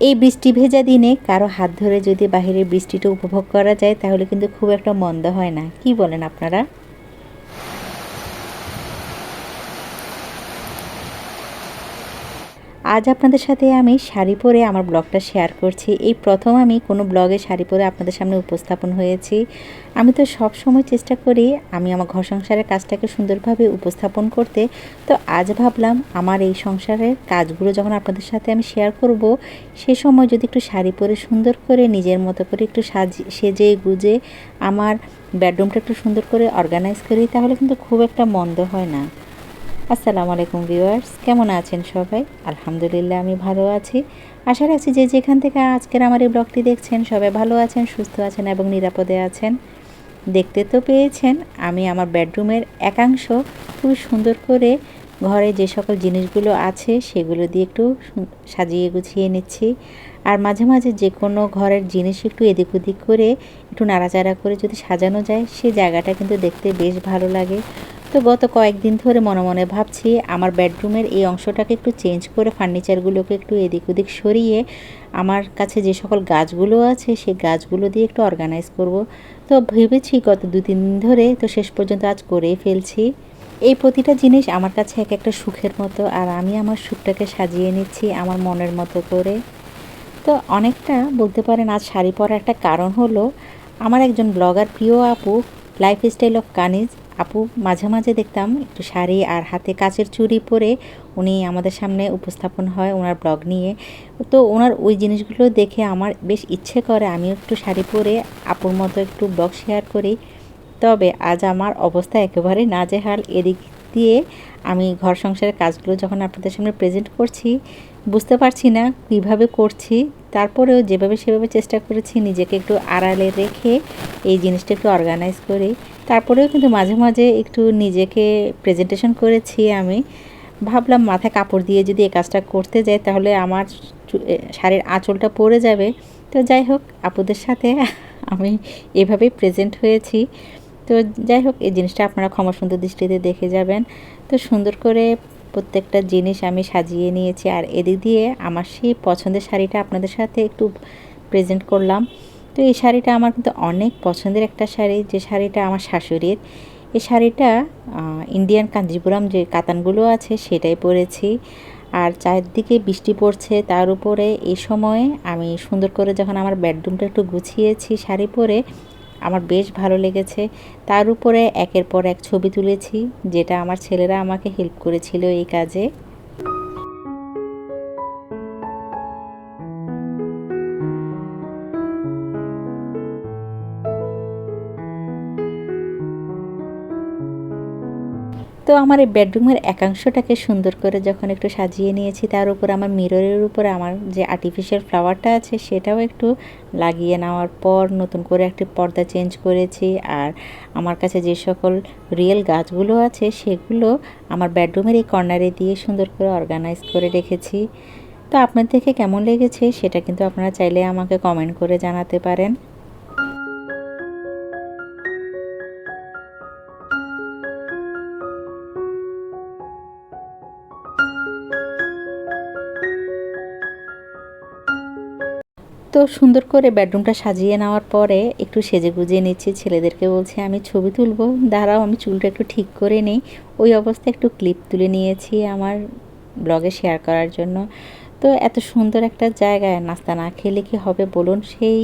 এই বৃষ্টি ভেজা দিনে কারও হাত ধরে যদি বাহিরের বৃষ্টিটা উপভোগ করা যায়, তাহলে কিন্তু খুব একটা মন্দ হয় না। কি বলেন আপনারা? আজ আপনাদের সাথে আমি শাড়ি পরে আমার ব্লগটা শেয়ার করছি। এই প্রথম আমি কোনো ব্লগে শাড়ি পরে আপনাদের সামনে উপস্থাপন হয়েছি। আমি তো সব সময় চেষ্টা করি আমি আমার ঘর সংসারের কাজটাকে সুন্দরভাবে উপস্থাপন করতে। তো আজ ভাবলাম আমার এই সংসারের কাজগুলো যখন আপনাদের সাথে আমি শেয়ার করব, সে সময় যদি একটু শাড়ি পরে সুন্দর করে, নিজের মতো করে একটু সাজি, সেজে গুজে আমার বেডরুমটা একটু সুন্দর করে অর্গানাইজ করি, তাহলে কিন্তু খুব একটা মন্দ হয় না। আসসালামু আলাইকুম ভিউয়ার্স, কেমন আছেন সবাই? আলহামদুলিল্লাহ, আমি ভালো আছি। আশা রাখছি যে যেখান থেকে আজকের আমার এই ব্লগটি দেখছেন, সবাই ভালো আছেন, সুস্থ আছেন এবং নিরাপদে আছেন। দেখতে তো পেয়েছেন, আমি আমার বেডরুমের একাংশ খুব সুন্দর করে ঘরে যে সকল জিনিসগুলো আছে, সেগুলো দিয়ে একটু সাজিয়ে গুছিয়ে নিচ্ছি। আর মাঝে মাঝে যে কোনো ঘরের জিনিস একটু এদিক ওদিক করে একটু নাড়াচাড়া করে যদি সাজানো যায় সেই জায়গাটা কিন্তু দেখতে বেশ ভালো লাগে। তো গত কয়েকদিন ধরে মনে মনে ভাবছি আমার বেডরুমের এই অংশটাকে একটু চেঞ্জ করে ফার্নিচারগুলোকে একটু এদিক ওদিক সরিয়ে আমার কাছে যে সকল গাছগুলো আছে সেই গাছগুলো দিয়ে একটু অর্গানাইজ করব। তো ভেবেছি গত দু তিন দিন ধরে তো শেষ পর্যন্ত আজ করেই ফেলছি। এই প্রতিটা জিনিস আমার কাছে এক একটা সুখের মতো আর আমি আমার সুখটাকে সাজিয়ে নিচ্ছি আমার মনের মতো করে। তো অনেকটা বলতে পারেন আজ শাড়ি পরার একটা কারণ হলো, আমার একজন ব্লগার প্রিয় আপু লাইফ স্টাইল অফ কানিজ আপু মাঝে মাঝে দেখতাম একটু শাড়ি আর হাতে কাচের চুড়ি পরে উনি আমাদের সামনে উপস্থাপন হয় ওনার ব্লগ নিয়ে। তো ওনার ওই জিনিসগুলো দেখে আমার বেশ ইচ্ছে করে আমিও একটু শাড়ি পরে আপুর মতো একটু ব্লগ শেয়ার করি। তবে আজ আমার অবস্থা একেবারে নাজেহাল। এদিক দিয়ে আমি ঘর সংসারের কাজগুলো যখন আপনাদের সামনে প্রেজেন্ট করছি, বুঝতে পারছি না কীভাবে করছি। তারপরেও যেভাবে সেভাবে চেষ্টা করেছি নিজেকে একটু আড়ালে রেখে এই জিনিসটা একটু অর্গানাইজ করি, তারপরেও কিন্তু মাঝে মাঝে একটু নিজেকে প্রেজেন্টেশন করেছি আমি। ভাবলাম মাথায় কাপড় দিয়ে যদি এই কাজটা করতে যাই তাহলে আমার শাড়ির আঁচলটা পড়ে যাবে। তো যাই হোক, আপুদের সাথে আমি এভাবেই প্রেজেন্ট হয়েছি। তো যাই হোক, এই জিনিসটা আপনারা ক্ষমা সুন্দর দৃষ্টিতে দেখে যাবেন। তো সুন্দর করে প্রত্যেকটা জিনিস আমি সাজিয়ে নিয়েছি। আর এদিক দিয়ে আমার সেই পছন্দের শাড়িটা আপনাদের সাথে একটু প্রেজেন্ট করলাম। তো এই শাড়িটা আমার কিন্তু অনেক পছন্দের একটা শাড়ি। যে শাড়িটা আমার শাশুড়ির, এই শাড়িটা ইন্ডিয়ান কাঞ্জিপুরাম যে কাতানগুলো আছে সেটাই পরেছি। আর চারদিকে বৃষ্টি পড়ছে, তার উপরে এই সময়ে আমি সুন্দর করে যখন আমার বেডরুমটা একটু গুছিয়েছি শাড়ি পরে আমার বেশ ভালো লেগেছে। তার উপরে একের পর এক ছবি তুলেছি, যেটা আমার ছেলেরা আমাকে হেল্প করেছিল এই কাজে। তো আমার এই বেডরুমের একাংশটাকে সুন্দর করে যখন একটু সাজিয়ে নিয়েছি, তার উপর আমার মিররের উপরে আমার যে আর্টিফিশিয়াল ফ্লাওয়ারটা আছে, সেটাও একটু লাগিয়ে নেওয়ার পর নতুন করে একটি পর্দা চেঞ্জ করেছি। আর আমার কাছে যে সকল রিয়েল গাছগুলো আছে, সেগুলো আমার বেডরুমের এই কর্নারে দিয়ে সুন্দর করে অর্গানাইজ করে রেখেছি। তো আপনার থেকে কেমন লেগেছে, সেটা কিন্তু আপনারা চাইলে আমাকে কমেন্ট করে জানাতে পারেন। তো সুন্দর করে বেডরুমটা সাজিয়ে নেওয়ার পরে একটু সেজে গুজিয়ে নিচ্ছি। ছেলেদেরকে বলছি, আমি ছবি তুলবো। দাঁড়াও, আমি চুলটা একটু ঠিক করে নিই। ওই অবস্থায় একটু ক্লিপ তুলে নিয়েছি আমার ব্লগে শেয়ার করার জন্য। তো এত সুন্দর একটা জায়গায় নাস্তা না খেলে কি হবে বলুন? সেই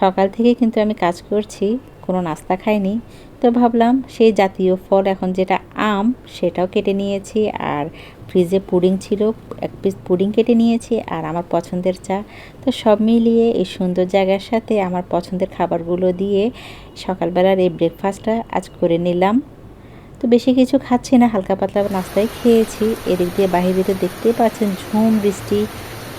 সকাল থেকে কিন্তু আমি কাজ করছি, কোনো নাস্তা খাইনি। তো ভাবলাম সেই জাতীয় ফল এখন যেটা আম, সেটাও কেটে নিয়েছি। আর ফ্রিজে পুডিং ছিল, এক পিস পুডিং কেটে নিয়েছি আর আমার পছন্দের চা। তো সব মিলিয়ে এই সুন্দর জায়গার সাথে আমার পছন্দের খাবারগুলো দিয়ে সকালবেলার এই ব্রেকফাস্টটা আজ করে নিলাম। তো বেশি কিছু খাচ্ছি না, হালকা পাতলা নাস্তায় খেয়েছি। এদিক দিয়ে বাহিরে তো দেখতেই পাচ্ছেন ঝুম, বৃষ্টি,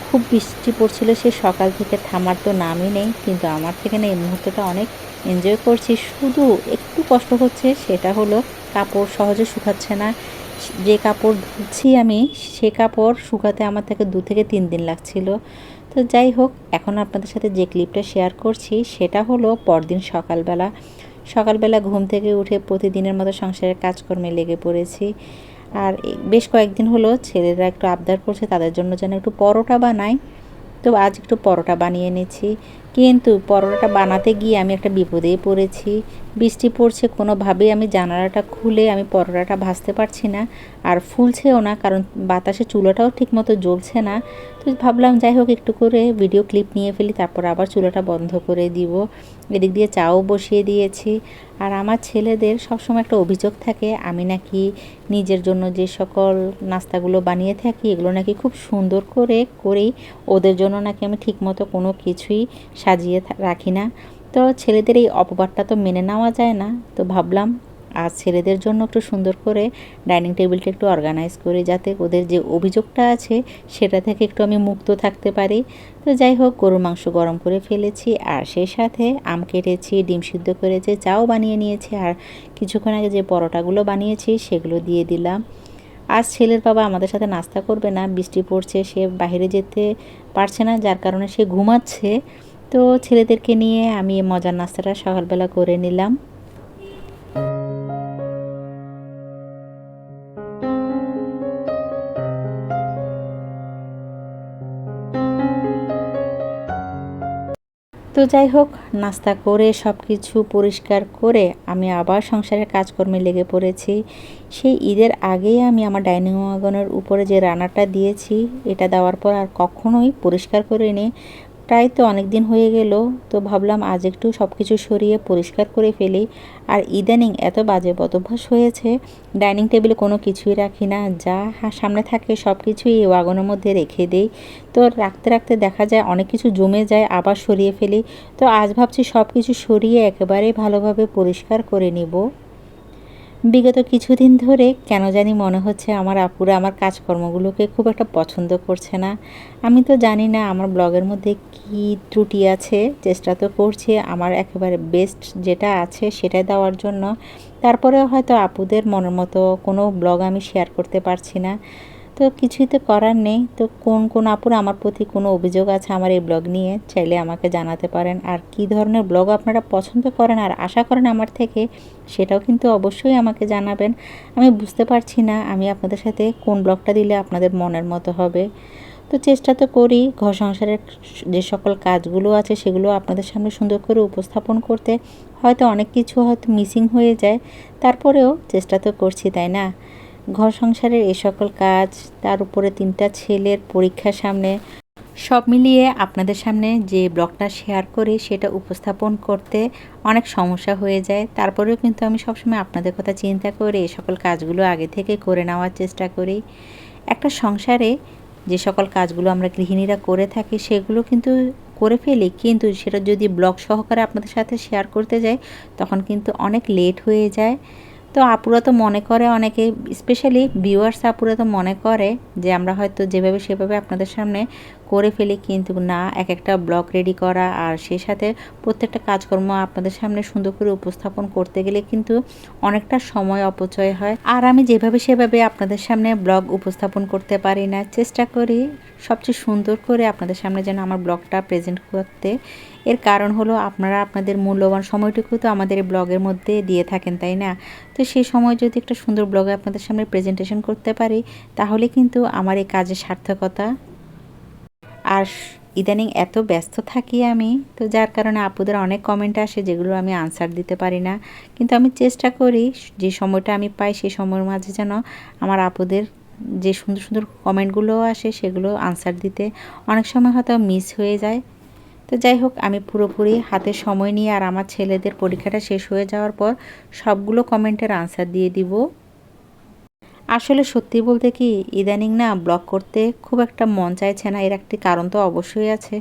খুব বৃষ্টি পড়ছিল, সে সকাল থেকে থামার তো নামই নেই। কিন্তু আমার থেকে না এই মুহূর্তটা অনেক এনজয় করছি। শুধু একটু কষ্ট হচ্ছে, সেটা হলো কাপড় সহজে শুকাচ্ছে না। যে কাপড় ধুচ্ছি আমি, সে কাপড় শুকাতে আমার থেকে দু থেকে তিন দিন লাগছিল। তো যাই হোক, এখন আপনাদের সাথে যে ক্লিপটা শেয়ার করছি, সেটা হলো পরদিন সকালবেলা। সকালবেলা ঘুম থেকে উঠে প্রতিদিনের মতো সংসারের কাজকর্মে লেগে পড়েছি। আর বেশ কয়েকদিন হলো ছেলেরা একটু আবদার করছে, তাদের জন্য যেন একটু পরোটা বানাই। তো আজ একটু পরোটা বানিয়ে নিয়েছি কিন্তু পরোটাটা বানাতে গিয়ে আমি একটা বিপদেই পড়েছি। বৃষ্টি পড়ছে, কোনোভাবেই আমি জানালাটা খুলে আমি পরোটাটা ভাজতে পারছি না। আর ফুলছেও না, কারণ বাতাসে চুলোটাও ঠিকমতো জ্বলছে না। তো ভাবলাম, যাই হোক, একটু করে ভিডিও ক্লিপ নিয়ে ফেলি, তারপর আবার চুলোটা বন্ধ করে দিব। এদিক দিয়ে চাও বসিয়ে দিয়েছি। আর আমার ছেলেদের সবসময় একটা অভিযোগ থাকে, আমি নাকি নিজের জন্য যে সকল নাস্তাগুলো বানিয়ে থাকি, এগুলো নাকি খুব সুন্দর করে করেই ওদের জন্য নাকি আমি ঠিকমতো কোনো কিছুই সাজিয়ে রাখি না। তো ছেলেদের এই অপবাদটা তো মেনে নেওয়া যায় না। তো ভাবলাম আর ছেলেদের জন্য একটু সুন্দর করে ডাইনিং টেবিলটা একটু অর্গানাইজ করে যাতে ওদের যে অভিযোগটা আছে, সেটা থেকে একটু আমি মুক্ত থাকতে পারি। তো যাই হোক, গরুর মাংস গরম করে ফেলেছি আর সেই সাথে আম কেটেছি, ডিম সিদ্ধ করেছি, চাও বানিয়ে নিয়েছি আর কিছুক্ষণ আগে যে পরোটাগুলো বানিয়েছি, সেগুলো দিয়ে দিলাম। আজ ছেলের বাবা আমাদের সাথে নাস্তা করবে না, বৃষ্টি পড়ছে, সে বাইরে যেতে পারছে না, যার কারণে সে ঘুমাচ্ছে। তো ছেলেদেরকে নিয়ে আমি মজার নাস্তাটা সকালবেলা করে নিলাম। তো যাই হোক, নাস্তা করে সব কিছু পরিষ্কার করে আমি আবার সংসারের কাজকর্মে লেগে পড়েছি। সেই ঈদের আগেই আমি আমার ডাইনিং ওয়াগনের উপরে যে রান্নাটা দিয়েছি, এটা দেওয়ার পর আর কখনোই পরিষ্কার করে করিনি। প্রায় তো অনেক দিন হয়ে গেল, তো ভাবলাম আজ একটু সব কিছু সরিয়ে পরিষ্কার করে ফেলি। আর ইদানিং এত বাজে বদভ্যাস হয়েছে, ডাইনিং টেবিলে কোনো কিছুই রাখি না, যা সামনে থাকে সব কিছুই ওয়াগনের মধ্যে রেখে দেই। তো রাখতে রাখতে দেখা যায় অনেক কিছু জমে যায়, আবার সরিয়ে ফেলি। তো আজ ভাবছি সব কিছু সরিয়ে একেবারে ভালোভাবে পরিষ্কার করে নিব। বিগত কিছুদিন ধরে কেন জানি মনে হচ্ছে আমার আপুরা আমার কাজকর্মগুলোকে খুব একটা পছন্দ করছে না। আমি তো জানি না আমার ব্লগের মধ্যে কি ত্রুটি আছে, চেষ্টা তো করছি আমার একেবারে বেস্ট যেটা আছে সেটাই দেওয়ার জন্য। তারপরে হয়তো আপুদের মনের মতো কোনো ব্লগ আমি শেয়ার করতে পারছি না। তো কিছুই তো করার নেই। তো কোন কোন আপুর আমার প্রতি কোনো অভিযোগ আছে আমার এই ব্লগ নিয়ে? চাইলে আমাকে জানাতে পারেন। আর কি ধরনের ব্লগ আপনারা পছন্দ করেন আর আশা করেন আমার থেকে, সেটাও কিন্তু অবশ্যই আমাকে জানাবেন। আমি বুঝতে পারছি না আমি আপনাদের সাথে কোন ব্লগটা দিলে আপনাদের মনের মতো হবে। তো চেষ্টা তো করি ঘর সংসারের যে সকল কাজগুলো আছে সেগুলো আপনাদের সামনে সুন্দর করে উপস্থাপন করতে। হয়তো অনেক কিছু হয়তো মিসিং হয়ে যায়। তারপরেও চেষ্টা তো করছি, তাই না? ঘর সংসারের এ সকল কাজ, তার উপরে তিনটা ছেলের পরীক্ষার সামনে, সব মিলিয়ে আপনাদের সামনে যে ব্লগটা শেয়ার করি সেটা উপস্থাপন করতে অনেক সমস্যা হয়ে যায়। তারপরেও কিন্তু আমি সবসময় আপনাদের কথা চিন্তা করে এ সকল কাজগুলো আগে থেকে করে নেওয়ার চেষ্টা করি। একটা সংসারে যে সকল কাজগুলো আমরা গৃহিণীরা করে থাকি সেগুলো কিন্তু করে ফেলি, কিন্তু সেটা যদি ব্লগ সহকারে আপনাদের সাথে শেয়ার করতে যাই, তখন কিন্তু অনেক লেট হয়ে যায়। তো আপুরা তো মনে করে অনেকে স্পেশালি ভিউয়ার্স আপুরা তো মনে করে যে আমরা হয়তো যেভাবে সেভাবে আপনাদের সামনে করে ফেলি, কিন্তু না এক একটা ব্লগ রেডি করা আর সে সাথে প্রত্যেকটা কাজকর্ম আপনাদের সামনে সুন্দর করে উপস্থাপন করতে গেলে কিন্তু অনেকটা সময় অপচয় হয়। আর আমি যেভাবে সেভাবে আপনাদের সামনে ব্লগ উপস্থাপন করতে পারি না, চেষ্টা করি সবচেয়ে সুন্দর করে আপনাদের সামনে যেন আমার ব্লগটা প্রেজেন্ট করতে এর কারণ হলো আপনারা আপনাদের মূল্যবান সময়টুকু তো আমাদের এই ব্লগের মধ্যে দিয়ে থাকেন, তাই না? তো সেই সময় যদি একটা সুন্দর ব্লগে আপনাদের সামনে প্রেজেন্টেশন করতে পারি, তাহলে কিন্তু আমার এই কাজের সার্থকতা আর ইদানিং এত ব্যস্ত থাকি আমি, তো যার কারণে আপুদের অনেক কমেন্ট আসে যেগুলো আমি আনসার দিতে পারি না। কিন্তু আমি চেষ্টা করি যে সময়টা আমি পাই সেই সময়ের মাঝে যেন আমার আপুদের যে সুন্দর সুন্দর কমেন্টগুলো আসে, সেগুলো আনসার দিতে। অনেক সময় হয়তো মিস হয়ে যায়। তো যাই হোক, আমি পুরোপুরি হাতে সময় নিয়ে আর আমার ছেলেদের পরীক্ষাটা শেষ হয়ে যাওয়ার পর সবগুলো কমেন্টের আনসার দিয়ে দিব। আসলে সত্যি বলতে কি, ইদানিং না ব্লগ করতে খুব একটা মন চাইছে না, এর একটি কারণ তো অবশ্যই আছে।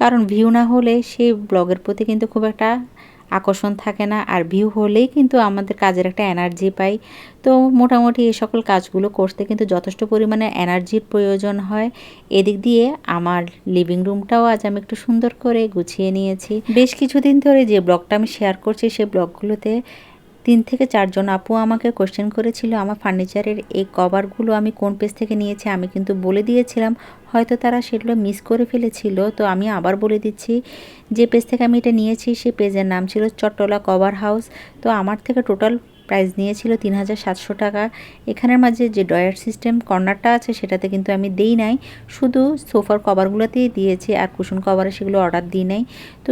কারণ ভিউ না হলে সেই ব্লগের প্রতি কিন্তু খুব একটা আকর্ষণ থাকে না আর ভিউ হলেই কিন্তু আমাদের কাজের একটা এনার্জি পাই। তো মোটামুটি এই সকল কাজগুলো করতে কিন্তু যথেষ্ট পরিমাণে এনার্জির প্রয়োজন হয়। এদিক দিয়ে আমার লিভিং রুমটাও আজ আমি একটু সুন্দর করে গুছিয়ে নিয়েছি। বেশ কিছুদিন ধরে যে ব্লগটা আমি শেয়ার করছি সেই ব্লগগুলোতে তিন থেকে চারজন আপু আমাকে কোশ্চেন করেছিল, আমার ফার্নিচারের এই কভারগুলো আমি কোন পেজ থেকে নিয়েছি আমি কিন্তু বলে দিয়েছিলাম। হয়তো তারা সেগুলো মিস করে ফেলেছিল, তো আমি আবার বলে দিচ্ছি, যে পেজ থেকে আমি এটা নিয়েছি সেই পেজের নাম ছিল চট্টলা কভার হাউস তো আমার থেকে টোটাল প্রাইস নিয়েছিল তিন হাজার সাতশো টাকা। এখানের মাঝে যে ডয়ার সিস্টেম কর্নারটা আছে সেটাতে কিন্তু আমি দেই নাই, শুধু সোফার কভারগুলোতেই দিয়েছি আর কুশন কভারে সেগুলো অর্ডার দিই নাই। তো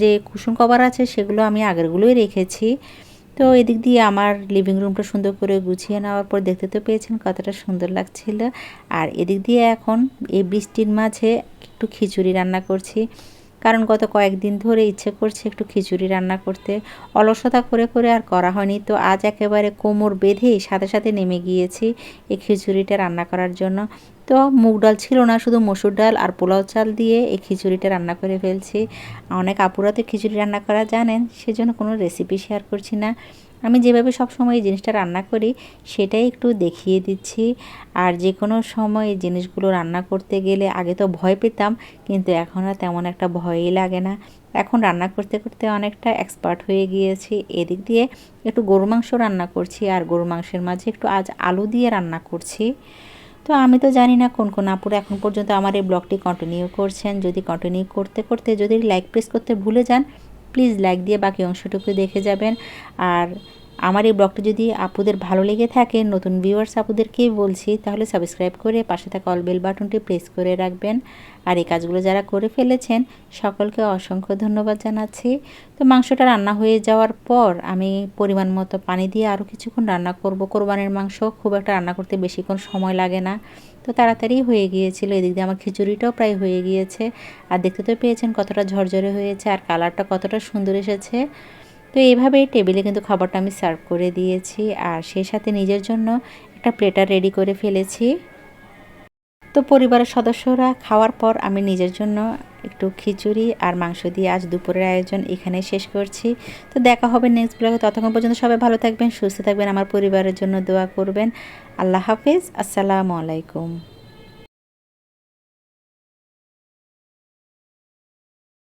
যে কুশন কভার আছে সেগুলো আমি আগেরগুলোই রেখেছি। তো এদিক দিয়ে আমার লিভিং রুমটা সুন্দর করে গুছিয়ে নেওয়ার পর দেখতে তো পেয়েছেন কতটা সুন্দর লাগছিল। আর এদিক দিয়ে এখন এই বৃষ্টির মাঝে একটু খিচুড়ি রান্না করছি। কারণ গত কয়েকদিন ধরে ইচ্ছে করছে একটু খিচুড়ি রান্না করতে। অলসতা করে করে আর করা হয়নি। তো আজ একেবারে কোমর বেঁধেই সাথে সাথে নেমে গিয়েছি এই খিচুড়িটা রান্না করার জন্য। তো মুগ ডাল ছিল না, শুধু মসুর ডাল আর পোলাও চাল দিয়ে এই খিচুড়িটা রান্না করে ফেলছি। অনেক আপুরা তো খিচুড়ি রান্না করা জানেন, সেজন্য কোনো রেসিপি শেয়ার করছি না। আমি যেভাবে সব সময় এই জিনিসটা রান্না করি, সেটাই একটু দেখিয়ে দিচ্ছি। আর যে কোনো সময় এই জিনিসগুলো রান্না করতে গেলে আগে তো ভয় পেতাম, কিন্তু এখন আর তেমন একটা ভয়ই লাগে না। এখন রান্না করতে করতে অনেকটা এক্সপার্ট হয়ে গিয়েছি। এদিক দিয়ে একটু গরু মাংস রান্না করছি, আর গরু মাংসের মাঝে একটু আজ আলু দিয়ে রান্না করছি। তো আমি তো জানি না কোন কোন আপুরা এখন পর্যন্ত আমার এই ব্লগটি কন্টিনিউ করছেন। যদি কন্টিনিউ করতে করতে যদি লাইক প্রেস করতে ভুলে যান প্লিজ লাইক দিয়ে বাকি অংশটুকু দেখে যাবেন। আর আমার এই ব্লগটা যদি আপুদের ভালো লেগে থাকে, নতুন ভিউয়ার্স আপুদেরকেই বলছি, তাহলে সাবস্ক্রাইব করে পাশে থাকা অল বেল বাটনটি প্রেস করে রাখবেন। আর এই কাজগুলো যারা করে ফেলেছেন, সকলকে অসংখ্য ধন্যবাদ জানাচ্ছি। তো মাংসটা রান্না হয়ে যাওয়ার পর আমি পরিমাণ মতো পানি দিয়ে আরও কিছুক্ষণ রান্না করব। কোরবানের মাংস খুব একটা রান্না করতে বেশিক্ষণ সময় লাগে না। তো তাড়াতাড়ি হয়ে গিয়েছিল। এদিক দিয়ে আমার খিচুড়িটাও প্রায় হয়ে গিয়েছে। আর দেখতে তো পেয়েছেন কতটা ঝরঝরে হয়েছে আর কালারটা কতটা সুন্দর এসেছে। তো এইভাবেই টেবিলে কিন্তু খাবারটা আমি সার্ভ করে দিয়েছি। আর সেই সাথে নিজের জন্য একটা প্লেটার রেডি করে ফেলেছি। তো পরিবারের সদস্যরা খাওয়ার পর আমি নিজের জন্য একটু খিচুড়ি আর মাংস দিয়ে আজ দুপুরের আয়োজন এখানে শেষ করছি। তো দেখা হবে নেক্সট ব্লগে ততক্ষণ পর্যন্ত সবাই ভালো থাকবেন, সুস্থ থাকবেন। আমার পরিবারের জন্য দোয়া করবেন। আল্লাহ হাফিজ। আসসালামু আলাইকুম।